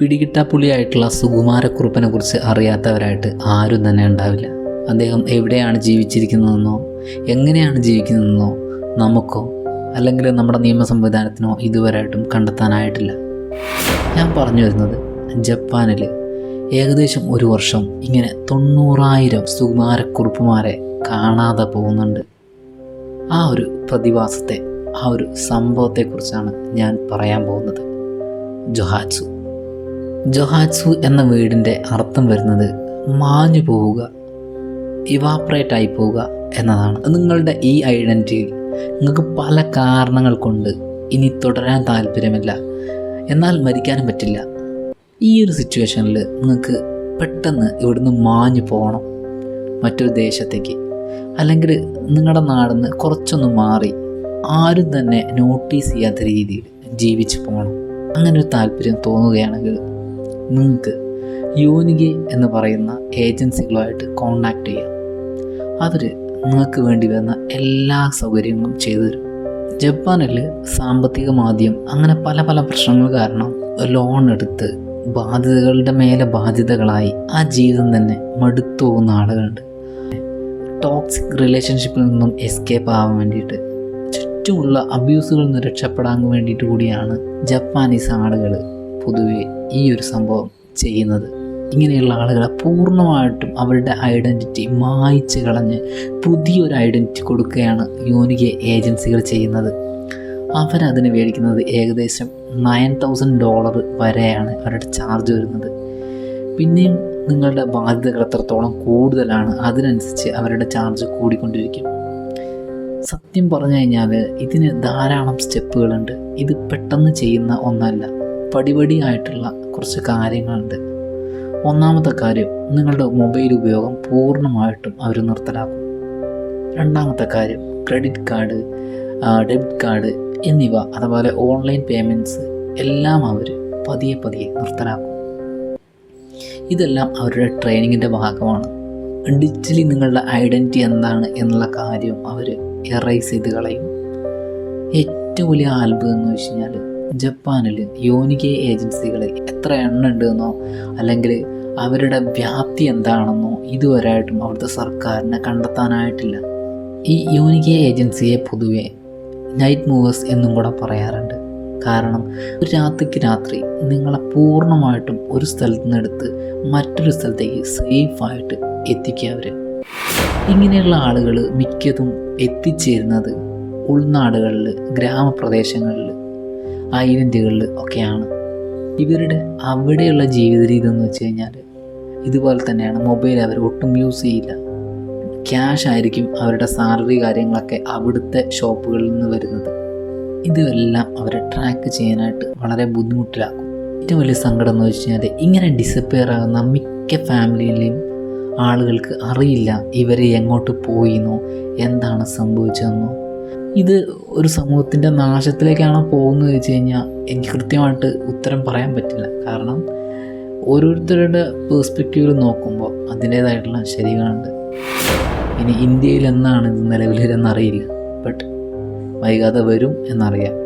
പിടികിട്ടാപ്പുള്ളിയായിട്ടുള്ള സുകുമാരക്കുറുപ്പിനെ കുറിച്ച് അറിയാത്തവരായിട്ട് ആരും തന്നെ ഉണ്ടാവില്ല. അദ്ദേഹം എവിടെയാണ് ജീവിച്ചിരിക്കുന്നതെന്നോ എങ്ങനെയാണ് ജീവിക്കുന്നതെന്നോ നമുക്കോ അല്ലെങ്കിൽ നമ്മുടെ നിയമ സംവിധാനത്തിനോ ഇതുവരെയായിട്ടും കണ്ടെത്താനായിട്ടില്ല. ഞാൻ പറഞ്ഞു വരുന്നത് ജപ്പാനിൽ ഏകദേശം ഒരു വർഷം ഇങ്ങനെ തൊണ്ണൂറായിരം സുകുമാരക്കുറുപ്പുമാരെ കാണാതെ പോകുന്നുണ്ട്. ആ ഒരു പ്രതിഭാസത്തെ ആ ഒരു സംഭവത്തെക്കുറിച്ചാണ് ഞാൻ പറയാൻ പോകുന്നത്. ജൊഹാറ്റ്സു ജൊഹാറ്റ്സു എന്ന വീടിന്റെ അർത്ഥം വരുന്നത് മാഞ്ഞു പോവുക ഇവാപ്രേറ്റ് ആയി പോവുക എന്നതാണ്. നിങ്ങളുടെ ഈ ഐഡന്റിറ്റിയിൽ നിങ്ങൾക്ക് പല കാരണങ്ങൾ കൊണ്ട് ഇനി തുടരാൻ താല്പര്യമില്ല. എന്നാൽ മരിക്കാനും പറ്റില്ല. ഈ ഒരു സിറ്റുവേഷനിൽ നിങ്ങൾക്ക് പെട്ടെന്ന് ഇവിടുന്ന് മാഞ്ഞു പോകണം മറ്റൊരു ദേശത്തേക്ക്. അല്ലെങ്കിൽ നിങ്ങളുടെ നാടിന്ന് കുറച്ചൊന്ന് മാറി ആരും തന്നെ നോട്ടീസ് ചെയ്യാത്ത രീതിയിൽ ജീവിച്ചു പോകണം. അങ്ങനെ ഒരു താല്പര്യം തോന്നുകയാണെങ്കിൽ നിങ്ങൾക്ക് യൂനിഗെ എന്ന് പറയുന്ന ഏജൻസികളുമായിട്ട് കോണ്ടാക്ട് ചെയ്യാം. അവർ നിങ്ങൾക്ക് വേണ്ടി വരുന്ന എല്ലാ സൗകര്യങ്ങളും ചെയ്തു തരും. ജപ്പാനിൽ സാമ്പത്തിക മാന്ദ്യം അങ്ങനെ പല പല പ്രശ്നങ്ങൾ കാരണം ലോൺ എടുത്ത് ബാധ്യതകളുടെ മേലെ ബാധ്യതകളായി ആ ജീവിതം തന്നെ മടുത്തു പോകുന്ന ആളുകളുണ്ട്. ടോക്സിക് റിലേഷൻഷിപ്പിൽ നിന്നും എസ്കേപ്പ് ആവാൻ വേണ്ടിയിട്ട് ചുറ്റുമുള്ള അബ്യൂസുകളിൽ നിന്ന് രക്ഷപ്പെടാൻ വേണ്ടിയിട്ട് കൂടിയാണ് ജപ്പാനീസ് ആളുകൾ പൊതുവെ ഈ ഒരു സംഭവം ചെയ്യുന്നത്. ഇങ്ങനെയുള്ള ആളുകളെ പൂർണമായിട്ടും അവരുടെ ഐഡന്റിറ്റി മായ്ച്ച് കളഞ്ഞ് പുതിയൊരു ഐഡന്റിറ്റി കൊടുക്കുകയാണ് യോനിക ഏജൻസികൾ ചെയ്യുന്നത്. അവരതിന് മേടിക്കുന്നത് ഏകദേശം നയൻ തൗസൻഡ് ഡോളർ വരെയാണ് അവരുടെ ചാർജ് വരുന്നത്. പിന്നെയും നിങ്ങളുടെ ബാധ്യതകൾ എത്രത്തോളം കൂടുതലാണ് അതിനനുസരിച്ച് അവരുടെ ചാർജ് കൂടിക്കൊണ്ടിരിക്കും. സത്യം പറഞ്ഞു കഴിഞ്ഞാൽ ഇതിന് ധാരാളം സ്റ്റെപ്പുകളുണ്ട് ഇത് പെട്ടെന്ന് ചെയ്യുന്ന ഒന്നല്ല. പടിപടിയായിട്ടുള്ള കുറച്ച് കാര്യങ്ങളുണ്ട്. ഒന്നാമത്തെ കാര്യം നിങ്ങളുടെ മൊബൈൽ ഉപയോഗം പൂർണമായിട്ടും അവർ നിർത്തലാക്കും. രണ്ടാമത്തെ കാര്യം ക്രെഡിറ്റ് കാർഡ് ഡെബിറ്റ് കാർഡ് എന്നിവ അതുപോലെ ഓൺലൈൻ പേയ്മെന്റ്സ് എല്ലാം അവർ പതിയെ പതിയെ നിർത്തലാക്കും. ഇതെല്ലാം അവരുടെ ട്രെയിനിങ്ങിന്റെ ഭാഗമാണ്. ഡിജിറ്റലി നിങ്ങളുടെ ഐഡന്റിറ്റി എന്താണ് എന്നുള്ള കാര്യം അവർ എറൈസ് ചെയ്ത് കളയും. ഏറ്റവും വലിയ ആൽബം എന്ന് വെച്ച് കഴിഞ്ഞാൽ ജപ്പാനിൽ യോനിക ഏജൻസികൾ എത്ര എണ്ണം ഉണ്ടെന്നോ അല്ലെങ്കിൽ അവരുടെ വ്യാപ്തി എന്താണെന്നോ ഇതുവരെയായിട്ടും അവിടുത്തെ സർക്കാരിനെ കണ്ടെത്താനായിട്ടില്ല. ഈ യോനിക ഏജൻസിയെ പൊതുവെ നൈറ്റ് മൂവേഴ്സ് എന്നും കൂടെ പറയാറുണ്ട്. കാരണം ഒരു രാത്രിക്ക് രാത്രി നിങ്ങളെ പൂർണമായിട്ടും ഒരു സ്ഥലത്ത് നിന്നെടുത്ത് മറ്റൊരു സ്ഥലത്തേക്ക് സേഫായിട്ട് എത്തിക്കുക അവർ ഇങ്ങനെയുള്ള ആളുകൾ മിക്കതും എത്തിച്ചേരുന്നത് ഉൾനാടുകളിൽ ഗ്രാമപ്രദേശങ്ങളിൽ ഐലൻഡുകളിൽ ഒക്കെയാണ്. ഇവരുടെ അവിടെയുള്ള ജീവിത രീതി എന്ന് വെച്ച് കഴിഞ്ഞാൽ ഇതുപോലെ തന്നെയാണ്. മൊബൈൽ അവർ ഒട്ടും യൂസ് ചെയ്യില്ല. ക്യാഷ് ആയിരിക്കും അവരുടെ സാലറി കാര്യങ്ങളൊക്കെ അവിടുത്തെ ഷോപ്പുകളിൽ നിന്ന് വരുന്നത്. ഇതെല്ലാം അവരെ ട്രാക്ക് ചെയ്യാനായിട്ട് വളരെ ബുദ്ധിമുട്ടിലാക്കും. ഏറ്റവും വലിയ സങ്കടം എന്ന് വെച്ച് കഴിഞ്ഞാൽ ഇങ്ങനെ ഡിസപ്പിയർ ആകുന്ന മിക്ക ഫാമിലിയിലെയും ആളുകൾക്ക് അറിയില്ല ഇവരെ എങ്ങോട്ട് പോയിന്നോ എന്താണ് സംഭവിച്ചതെന്നോ. ഇത് ഒരു സമൂഹത്തിന്റെ നാശത്തിലേക്കാണോ പോകുന്നത് വെച്ച് കഴിഞ്ഞാൽ എനിക്ക് കൃത്യമായിട്ട് ഉത്തരം പറയാൻ പറ്റില്ല. കാരണം ഓരോരുത്തരുടെ പേഴ്സ്പെക്റ്റീവിൽ നോക്കുമ്പോൾ അതിന്റേതായിട്ടുള്ള ശരികളുണ്ട്. ഇനി ഇന്ത്യയിൽ എന്നാണ് ഇത് നിലവിൽ വരുന്നറിയില്ല ബട്ട് വൈകാതെ വരും എന്നറിയാം.